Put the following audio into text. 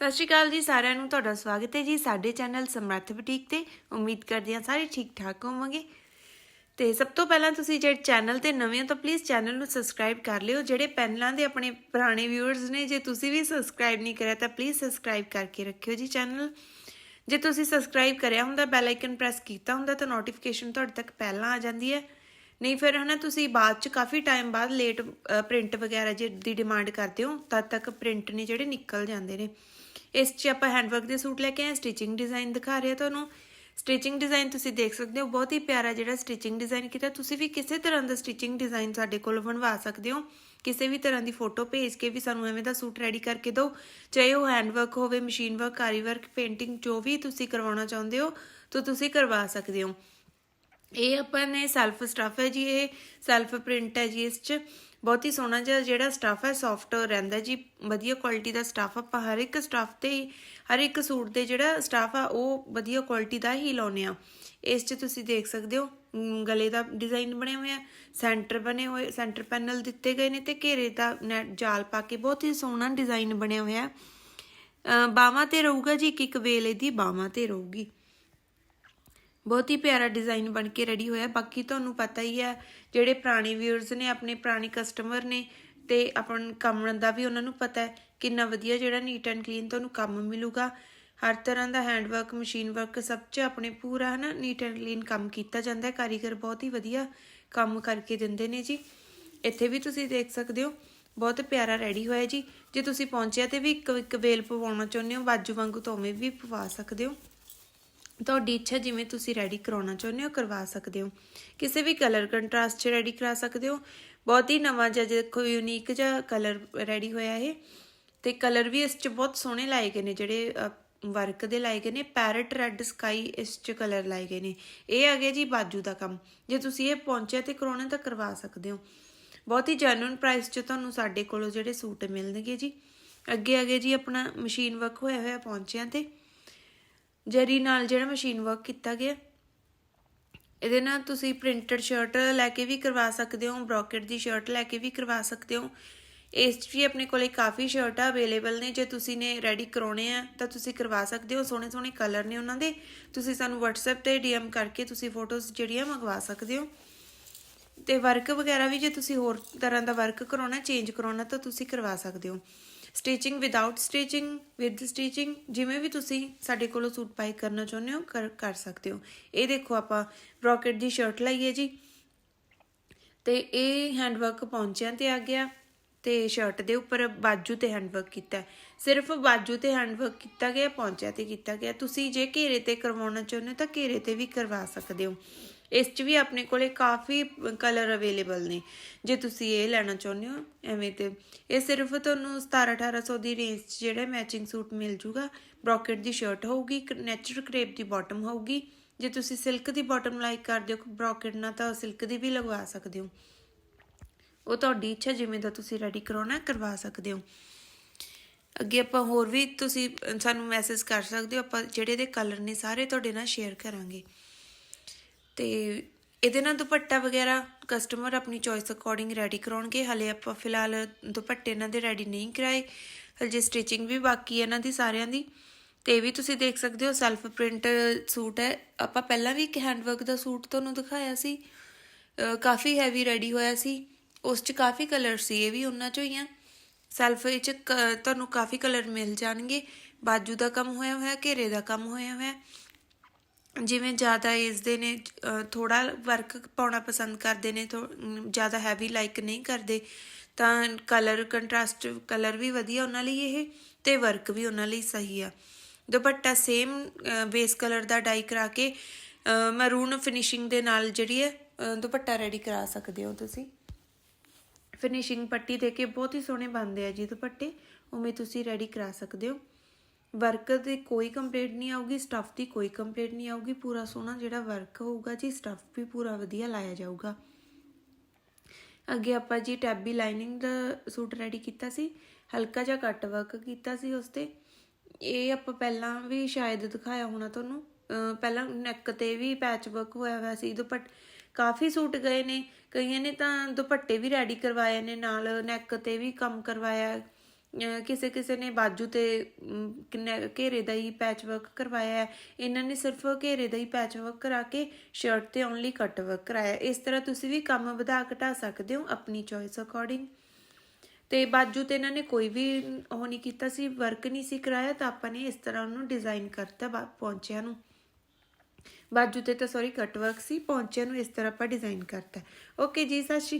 ਸਤਿ ਸ਼੍ਰੀ ਅਕਾਲ ਜੀ ਸਾਰਿਆਂ ਨੂੰ, ਤੁਹਾਡਾ ਸਵਾਗਤ ਹੈ ਜੀ। ਸਾਡੇ ਚੈਨਲ ਸਮਰੱਥ ਬੁਟੀਕ ਤੇ ਉਮੀਦ ਕਰਦੇ ਹਾਂ ਸਾਰੇ ਠੀਕ ਠਾਕ ਹੋਵੋਗੇ। ਤੇ ਸਭ ਤੋਂ ਪਹਿਲਾਂ ਤੁਸੀਂ ਜੇ ਚੈਨਲ ਤੇ ਨਵੇਂ ਹੋ ਤਾਂ ਪਲੀਜ਼ ਚੈਨਲ ਨੂੰ ਸਬਸਕ੍ਰਾਈਬ ਕਰ ਲਿਓ। ਜਿਹੜੇ ਪਹਿਲਾਂ ਦੇ ਆਪਣੇ ਪੁਰਾਣੇ ਵਿਊਅਰਸ ਨੇ, ਜੇ ਤੁਸੀਂ ਵੀ ਸਬਸਕ੍ਰਾਈਬ ਨਹੀਂ ਕਰਿਆ ਤਾਂ ਪਲੀਜ਼ ਸਬਸਕ੍ਰਾਈਬ ਕਰਕੇ ਰੱਖਿਓ ਜੀ ਚੈਨਲ। ਜੇ ਤੁਸੀਂ ਸਬਸਕ੍ਰਾਈਬ ਕਰਿਆ ਹੁੰਦਾ ਬੈਲ ਆਈਕਨ ਪ੍ਰੈਸ ਕੀਤਾ ਹੁੰਦਾ ਤਾਂ ਨੋਟੀਫਿਕੇਸ਼ਨ ਤੁਹਾਡੇ ਤੱਕ ਪਹਿਲਾਂ ਆ ਜਾਂਦੀ ਹੈ। ਨਹੀਂ, ਫਿਰ ਹਨਾ ਤੁਸੀਂ ਬਾਅਦ ਚ ਕਾਫੀ ਟਾਈਮ ਬਾਅਦ ਲੇਟ ਪ੍ਰਿੰਟ ਵਗੈਰਾ ਜੇ ਦੀ ਡਿਮਾਂਡ ਕਰਦੇ ਹੋ, ਤਦ ਤੱਕ ਪ੍ਰਿੰਟ ਨੇ ਜਿਹੜੇ ਨਿਕਲ ਜਾਂਦੇ ਨੇ। ਇਸ 'ਚ ਆਪਾਂ ਹੈਂਡਵਰਕ ਦੇ ਸੂਟ ਲੈ ਕੇ ਆਏ ਸਟਿਚਿੰਗ ਡਿਜ਼ਾਈਨ ਦਿਖਾ ਰਹੇ ਤੁਹਾਨੂੰ। ਸਟਿਚਿੰਗ ਡਿਜ਼ਾਈਨ ਤੁਸੀਂ ਦੇਖ ਸਕਦੇ ਹੋ, ਬਹੁਤ ਹੀ ਪਿਆਰਾ ਜਿਹੜਾ ਸਟਿਚਿੰਗ ਡਿਜ਼ਾਈਨ ਕੀਤਾ। ਤੁਸੀਂ ਵੀ ਕਿਸੇ ਤਰ੍ਹਾਂ ਦਾ ਸਟਿਚਿੰਗ ਡਿਜ਼ਾਈਨ ਸਾਡੇ ਕੋਲ ਬਣਵਾ ਸਕਦੇ ਹੋ। ਕਿਸੇ ਵੀ ਤਰ੍ਹਾਂ ਦੀ ਫੋਟੋ ਭੇਜ ਕੇ ਵੀ ਸਾਨੂੰ ਐਵੇਂ ਦਾ ਸੂਟ ਰੈਡੀ ਕਰਕੇ ਦਿਓ। ਚਾਹੇ ਉਹ ਹੈਂਡਵਰਕ ਹੋਵੇ ਮਸ਼ੀਨ ਵਰਕ ਕਾਰੀ ਵਰਕ ਪੇਂਟਿੰਗ ਜੋ ਵੀ ਤੁਸੀਂ ਕਰਵਾਉਣਾ ਚਾਹੁੰਦੇ ਹੋ, ਤਾਂ ਤੁਸੀਂ ਕਰਵਾ ਸਕਦੇ ਹੋ। ਇਹ ਆਪਾਂ ਨੇ ਸੈਲਫ ਸਟਫ ਹੈ ਜੀ, ਇਹ ਸੈਲਫ ਪ੍ਰਿੰਟ ਹੈ ਜੀ, ਇਸ 'ਚ। ਬਹੁਤ ਹੀ ਸੋਹਣਾ ਜਿਹਾ ਜਿਹੜਾ ਸਟਫ ਹੈ ਸੌਫਟ ਰਹਿੰਦਾ ਜੀ। ਵਧੀਆ ਕੁਆਲਿਟੀ ਦਾ ਸਟਫ ਆਪਾਂ ਹਰ ਇੱਕ ਸਟਫ ਤੇ ਹਰ ਇੱਕ ਸੂਟ ਦੇ ਜਿਹੜਾ ਸਟਫ ਆ, ਉਹ ਵਧੀਆ ਕੁਆਲਿਟੀ ਦਾ ਹੀ ਲਾਉਨੇ ਆ ਇਸ 'ਚ ਤੁਸੀਂ ਦੇਖ ਸਕਦੇ ਹੋ ਗਲੇ ਦਾ ਡਿਜ਼ਾਈਨ ਬਣਿਆ ਹੋਇਆ ਸੈਂਟਰ ਬਣੇ ਹੋਏ ਸੈਂਟਰ ਪੈਨਲ ਦਿੱਤੇ ਗਏ ਨੇ ਤੇ ਘੇਰੇ ਦਾ ਨੈਟ ਜਾਲ ਪਾ ਕੇ ਬਹੁਤ ਹੀ ਸੋਹਣਾ ਡਿਜ਼ਾਈਨ ਬਣਿਆ ਹੋਇਆ। ਬਾਹਾਂ ਤੇ ਰਹੂਗਾ ਜੀ, ਇੱਕ ਇੱਕ ਵੇਲੇ ਦੀ ਬਾਹਾਂ ਤੇ ਰਹੂਗੀ। ਬਹੁਤ ਹੀ ਪਿਆਰਾ ਡਿਜ਼ਾਈਨ ਬਣ ਕੇ ਰੈਡੀ ਹੋਇਆ। ਬਾਕੀ ਤੁਹਾਨੂੰ ਪਤਾ ਹੀ ਹੈ, ਜਿਹੜੇ ਪੁਰਾਣੇ ਵਿਊਅਰਸ ਨੇ, ਆਪਣੇ ਪੁਰਾਣੇ ਕਸਟਮਰ ਨੇ ਤੇ ਆਪਣ ਕੰਮ ਦਾ ਵੀ ਉਹਨਾਂ ਨੂੰ ਪਤਾ ਹੈ ਕਿੰਨਾ ਵਧੀਆ ਜਿਹੜਾ ਨੀਟ ਐਂਡ ਕਲੀਨ ਤੁਹਾਨੂੰ ਕੰਮ ਮਿਲੂਗਾ। ਹਰ ਤਰ੍ਹਾਂ ਦਾ ਹੈਂਡ ਵਰਕ ਮਸ਼ੀਨ ਵਰਕ ਸਭ 'ਚ ਆਪਣੇ ਪੂਰਾ ਹਨਾ ਨੀਟ ਐਂਡ ਕਲੀਨ ਕੰਮ ਕੀਤਾ ਜਾਂਦਾ ਹੈ। ਕਾਰੀਗਰ ਬਹੁਤ ਹੀ ਵਧੀਆ ਕੰਮ ਕਰਕੇ ਦਿੰਦੇ ਨੇ ਜੀ। ਇੱਥੇ ਵੀ ਤੁਸੀਂ ਦੇਖ ਸਕਦੇ ਹੋ, ਬਹੁਤ ਪਿਆਰਾ ਰੈਡੀ ਹੋਇਆ ਜੀ। ਜੇ ਤੁਸੀਂ ਪਹੁੰਚਿਆ ਤੇ ਵੀ ਇੱਕ ਇੱਕ ਵੇਲ ਪਵਾਉਣਾ ਚਾਹੁੰਦੇ ਹੋ, ਬਾਜੂ ਵਾਂਗੂ ਤਾਂ ਵੀ ਪਵਾ ਸਕਦੇ ਹੋ। ਤੁਹਾਡੀ ਇੱਛਾ ਜਿਵੇਂ ਤੁਸੀਂ ਰੈਡੀ ਕਰਾਉਣਾ ਚਾਹੁੰਦੇ ਹੋ, ਕਰਵਾ ਸਕਦੇ ਹੋ। ਕਿਸੇ ਵੀ ਕਲਰ ਕੰਟਰਾਸਟ 'ਚ ਰੈਡੀ ਕਰਾ ਸਕਦੇ ਹੋ। ਬਹੁਤ ਹੀ ਨਵਾਂ ਜਿਹਾ ਦੇਖੋ ਯੂਨੀਕ ਜਿਹਾ ਕਲਰ ਰੈਡੀ ਹੋਇਆ ਇਹ। ਤੇ ਕਲਰ ਵੀ ਇਸ 'ਚ ਬਹੁਤ ਸੋਹਣੇ ਲਾਏ ਗਏ ਨੇ, ਜਿਹੜੇ ਵਰਕ ਦੇ ਲਾਏ ਗਏ ਨੇ। ਪੈਰਟ ਰੈੱਡ ਸਕਾਈ ਇਸ 'ਚ ਕਲਰ ਲਾਏ ਗਏ ਨੇ। ਇਹ ਆ ਗਿਆ ਜੀ ਬਾਜੂ ਦਾ ਕੰਮ। ਜੇ ਤੁਸੀਂ ਇਹ ਪਹੁੰਚਿਆ ਤੇ ਕਰਾਉਣਾ ਤਾਂ ਕਰਵਾ ਸਕਦੇ ਹੋ। ਬਹੁਤ ਹੀ ਜੈਨੂਇਨ ਪ੍ਰਾਈਸ 'ਚ ਤੁਹਾਨੂੰ ਸਾਡੇ ਕੋਲੋਂ ਜਿਹੜੇ ਸੂਟ ਮਿਲਣਗੇ ਜੀ। ਅੱਗੇ ਆ ਅੱਗੇ ਜੀ ਆਪਣਾ ਮਸ਼ੀਨ ਵਰਕ ਹੋਇਆ ਹੋਇਆ ਪਹੁੰਚਿਆ ਤੇ। ਜਰੀ ਨਾਲ ਜਿਹੜਾ ਮਸ਼ੀਨ ਵਰਕ ਕੀਤਾ ਗਿਆ, ਇਹਦੇ ਨਾਲ ਤੁਸੀਂ ਪ੍ਰਿੰਟਡ ਸ਼ਰਟ ਲੈ ਕੇ ਵੀ ਕਰਵਾ ਸਕਦੇ ਹੋ ਬ੍ਰੋਕਟ ਦੀ ਸ਼ਰਟ ਲੈ ਕੇ ਵੀ ਕਰਵਾ ਸਕਦੇ ਹੋ। ਇਸ 'ਚ ਵੀ ਆਪਣੇ ਕੋਲੇ ਕਾਫੀ ਸ਼ਰਟਾਂ ਅਵੇਲੇਬਲ ਨੇ, ਜੇ ਤੁਸੀਂ ਨੇ ਰੈਡੀ ਕਰਾਉਣੇ ਆ ਤਾਂ ਤੁਸੀਂ ਕਰਵਾ ਸਕਦੇ ਹੋ। ਸੋਹਣੇ ਸੋਹਣੇ ਕਲਰ ਨੇ ਉਹਨਾਂ ਦੇ। ਤੁਸੀਂ ਸਾਨੂੰ WhatsApp ਤੇ DM ਕਰਕੇ ਤੁਸੀਂ ਫੋਟੋਜ਼ ਜਿਹੜੀਆਂ ਮੰਗਵਾ ਸਕਦੇ ਹੋ। ਤੇ ਵਰਕ ਵਗੈਰਾ ਵੀ ਜੇ ਤੁਸੀਂ ਹੋਰ ਤਰ੍ਹਾਂ ਦਾ ਵਰਕ ਕਰਾਉਣਾ ਚੇਂਜ ਕਰਾਉਣਾ, ਤਾਂ ਤੁਸੀਂ ਕਰਵਾ ਸਕਦੇ ਹੋ। Stitching without stitching with stitching ਜਿਵੇਂ ਵੀ ਤੁਸੀਂ ਸਾਡੇ ਕੋਲੋਂ ਸੂਟ ਪਾਈ ਕਰਨਾ ਚਾਹੁੰਦੇ ਹੋ, ਕਰ ਕਰ ਸਕਦੇ ਹੋ। ਇਹ ਦੇਖੋ ਆਪਾਂ ਬ੍ਰੋਕਟ ਦੀ ਸ਼ਰਟ ਲਈਏ ਜੀ। ਤੇ ਇਹ ਹੈਂਡਵਰਕ ਪਹੁੰਚਿਆਂ ਤੇ ਆ ਗਿਆ ਤੇ ਸ਼ਰਟ ਦੇ ਉੱਪਰ ਬਾਜੂ ਤੇ ਹੈਂਡਵਰਕ ਕੀਤਾ। ਸਿਰਫ ਬਾਜੂ ਤੇ ਹੈਂਡਵਰਕ ਕੀਤਾ ਗਿਆ ਪਹੁੰਚਿਆਂ ਤੇ ਕੀਤਾ ਗਿਆ। ਤੁਸੀਂ ਜੇ ਘੇਰੇ ਤੇ ਕਰਵਾਉਣਾ ਚਾਹੁੰਦੇ ਹੋ ਤਾਂ ਘੇਰੇ ਤੇ ਵੀ ਕਰਵਾ ਸਕਦੇ ਹੋ। ਇਸ 'ਚ ਵੀ ਆਪਣੇ ਕੋਲੇ ਕਾਫੀ ਕਲਰ ਅਵੇਲੇਬਲ ਨੇ। ਜੇ ਤੁਸੀਂ ਇਹ ਲੈਣਾ ਚਾਹੁੰਦੇ ਹੋ, ਐਵੇਂ ਤੇ ਇਹ ਸਿਰਫ ਤੁਹਾਨੂੰ 17 1800 ਦੀ ਰੇਂਜ 'ਚ ਜਿਹੜਾ ਮੈਚਿੰਗ ਸੂਟ ਮਿਲ ਜੂਗਾ ਬ੍ਰੋਕਟ ਦੀ ਸ਼ਰਟ ਹੋਊਗੀ ਨੈਚੁਰਲ ਕ੍ਰੇਪ ਦੀ ਬਾਟਮ ਹੋਊਗੀ। ਜੇ ਤੁਸੀਂ ਸਿਲਕ ਦੀ ਬਾਟਮ ਲਾਈਕ ਕਰਦੇ ਹੋ ਬ੍ਰੋਕਟ ਨਾਲ ਤਾਂ ਸਿਲਕ ਦੀ ਵੀ ਲਗਵਾ ਸਕਦੇ ਹੋ। ਉਹ ਤੁਹਾਡੀ ਇੱਛਾ ਜਿਵੇਂ ਦਾ ਤੁਸੀਂ ਰੈਡੀ ਕਰਾਉਣਾ, ਕਰਵਾ ਸਕਦੇ ਹੋ। ਅੱਗੇ ਆਪਾਂ ਹੋਰ ਵੀ ਤੁਸੀਂ ਸਾਨੂੰ ਮੈਸੇਜ ਕਰ ਸਕਦੇ ਹੋ, ਆਪਾਂ ਜਿਹੜੇ ਦੇ ਕਲਰ ਨੇ ਸਾਰੇ ਤੁਹਾਡੇ ਨਾਲ ਸ਼ੇਅਰ ਕਰਾਂਗੇ। ਤੇ ਇਹਦੇ ਨਾਲ ਦੁਪੱਟਾ ਵਗੈਰਾ ਕਸਟਮਰ ਆਪਣੀ ਚੋਇਸ ਅਕੋਰਡਿੰਗ ਰੈਡੀ ਕਰਾਉਣਗੇ। ਹਲੇ ਆਪਾਂ ਫਿਲਹਾਲ ਦੁਪੱਟੇ ਇਹਨਾਂ ਦੇ ਰੈਡੀ ਨਹੀਂ ਕਰਾਏ। ਹਜੇ ਸਟਿਚਿੰਗ ਵੀ ਬਾਕੀ ਹੈ ਇਹਨਾਂ ਦੀ ਸਾਰਿਆਂ ਦੀ। ਤੇ ਇਹ ਵੀ ਤੁਸੀਂ ਦੇਖ ਸਕਦੇ ਹੋ ਸੈਲਫ ਪ੍ਰਿੰਟ ਸੂਟ ਹੈ। ਆਪਾਂ ਪਹਿਲਾਂ ਵੀ ਇੱਕ ਹੈਂਡਵਰਕ ਦਾ ਸੂਟ ਤੁਹਾਨੂੰ ਦਿਖਾਇਆ ਸੀ। ਕਾਫੀ ਹੈਵੀ ਰੈਡੀ ਹੋਇਆ ਸੀ। ਉਸ 'ਚ ਕਾਫੀ ਕਲਰ ਸੀ, ਇਹ ਵੀ ਉਹਨਾਂ 'ਚੋਂ ਹੀ ਆ। ਸੈਲਫ ਵਿੱਚ ਕ- ਤੁਹਾਨੂੰ ਕਾਫੀ ਕਲਰ ਮਿਲ ਜਾਣਗੇ। ਬਾਜੂ ਦਾ ਕੰਮ ਹੋਇਆ ਹੋਇਆ, ਘੇਰੇ ਦਾ ਕੰਮ ਹੋਇਆ ਹੋਇਆ। ਜਿਵੇਂ ਜ਼ਿਆਦਾ ਏਜ ਦੇ ਨੇ ਥੋੜਾ ਵਰਕ ਪਾਉਣਾ ਪਸੰਦ ਕਰਦੇ ਨੇ, ਥੋ- ਜ਼ਿਆਦਾ ਹੈਵੀ ਲਾਈਕ ਨਹੀਂ ਕਰਦੇ, ਤਾਂ ਕਲਰ ਕੰਟਰਾਸਟ ਕਲਰ ਵੀ ਵਧੀਆ ਉਹਨਾਂ ਲਈ ਇਹ ਤੇ ਵਰਕ ਵੀ ਉਹਨਾਂ ਲਈ ਸਹੀ ਆ। ਦੁਪੱਟਾ ਸੇਮ ਬੇਸ ਕਲਰ ਦਾ ਡਾਈ ਕਰਾ ਕੇ ਮਰੂਨ ਫਿਨਿਸ਼ਿੰਗ ਦੇ ਨਾਲ ਜਿਹੜੀ ਹੈ ਦੁਪੱਟਾ ਰੈਡੀ ਕਰਾ ਸਕਦੇ ਹੋ ਤੁਸੀਂ। ਫਿਨਿਸ਼ਿੰਗ ਪੱਟੀ ਦੇ ਕੇ ਬਹੁਤ ਹੀ ਸੋਹਣੇ ਬਣਦੇ ਆ ਜੀ ਦੁਪੱਟੇ, ਉਵੇਂ ਤੁਸੀਂ ਰੈਡੀ ਕਰਾ ਸਕਦੇ ਹੋ। ਵਰਕ ਦੀ ਕੋਈ ਕੰਪਲੇਂਟ ਨਹੀਂ ਆਊਗੀ ਸਟਫ ਦੀ ਕੋਈ ਕੰਪਲੇਂਟ ਨਹੀਂ ਆਊਗੀ, ਪੂਰਾ ਸੋਹਣਾ ਜਿਹੜਾ ਵਰਕ ਹੋਊਗਾ ਜੀ ਸਟਫ ਵੀ ਪੂਰਾ ਵਧੀਆ ਲਾਇਆ ਜਾਊਗਾ। ਅੱਗੇ ਆਪਾਂ ਜੀ ਟੈਬੀ ਲਾਈਨਿੰਗ ਦਾ ਸੂਟ ਰੈਡੀ ਕੀਤਾ ਸੀ, ਹਲਕਾ ਜਿਹਾ ਕੱਟ ਵਰਕ ਕੀਤਾ ਸੀ ਉਸ ਤੇ। ਇਹ ਆਪਾਂ ਪਹਿਲਾਂ ਵੀ ਸ਼ਾਇਦ ਦਿਖਾਇਆ ਹੋਣਾ ਤੁਹਾਨੂੰ। ਪਹਿਲਾਂ ਨੈਕ ਤੇ ਵੀ ਪੈਚ ਵਰਕ ਹੋਇਆ ਹੋਇਆ ਸੀ, ਦੁਪੱਟ ਕਾਫੀ ਸੂਟ ਗਏ ਨੇ। ਕਈਆਂ ਨੇ ਤਾਂ ਦੁਪੱਟੇ ਵੀ ਰੈਡੀ ਕਰਵਾਏ ਨੇ, ਨਾਲ ਨੈਕ ਤੇ ਵੀ ਕੰਮ ਕਰਵਾਇਆ। ਕਿਸੇ ਕਿਸੇ ਨੇ ਬਾਜੂ ਤੇ ਘੇਰੇ ਦਾ ਹੀ ਪੈਚ ਵਰਕ ਕਰਵਾਇਆ ਹੈ। ਇਹਨਾਂ ਨੇ ਸਿਰਫ ਘੇਰੇ ਦਾ ਹੀ ਪੈਚ ਵਰਕ ਕਰਾ ਕੇ ਸ਼ਰਟ ਤੇ ਓਨਲੀ ਕੱਟ ਵਰਕ ਕਰਾਇਆ ਇਸ ਤਰ੍ਹਾਂ ਤੁਸੀਂ ਵੀ ਕੰਮ ਵਧਾ ਘਟਾ ਸਕਦੇ ਹੋ ਆਪਣੀ ਚੋਇਸ ਅਕੋਰਡਿੰਗ ਤੇ ਬਾਜੂ ਤੇ ਇਹਨਾਂ ਨੇ ਕੋਈ ਵੀ ਉਹ ਨਹੀਂ ਕੀਤਾ ਸੀ ਵਰਕ ਨਹੀਂ ਸੀ ਕਰਾਇਆ, ਤਾਂ ਆਪਾਂ ਨੇ ਇਸ ਤਰ੍ਹਾਂ ਉਹਨੂੰ ਡਿਜ਼ਾਈਨ ਕਰਤਾ ਬਾ- ਨੂੰ। ਬਾਜੂ ਤੇ ਤਾਂ ਸੌਰੀ ਕਟ ਵਰਕ ਸੀ, ਪਹੁੰਚਿਆਂ ਨੂੰ ਇਸ ਤਰ੍ਹਾਂ ਆਪਾਂ ਡਿਜ਼ਾਈਨ ਕਰਤਾ ਓਕੇ ਜੀ, ਸਤਿ ਸ਼੍ਰੀ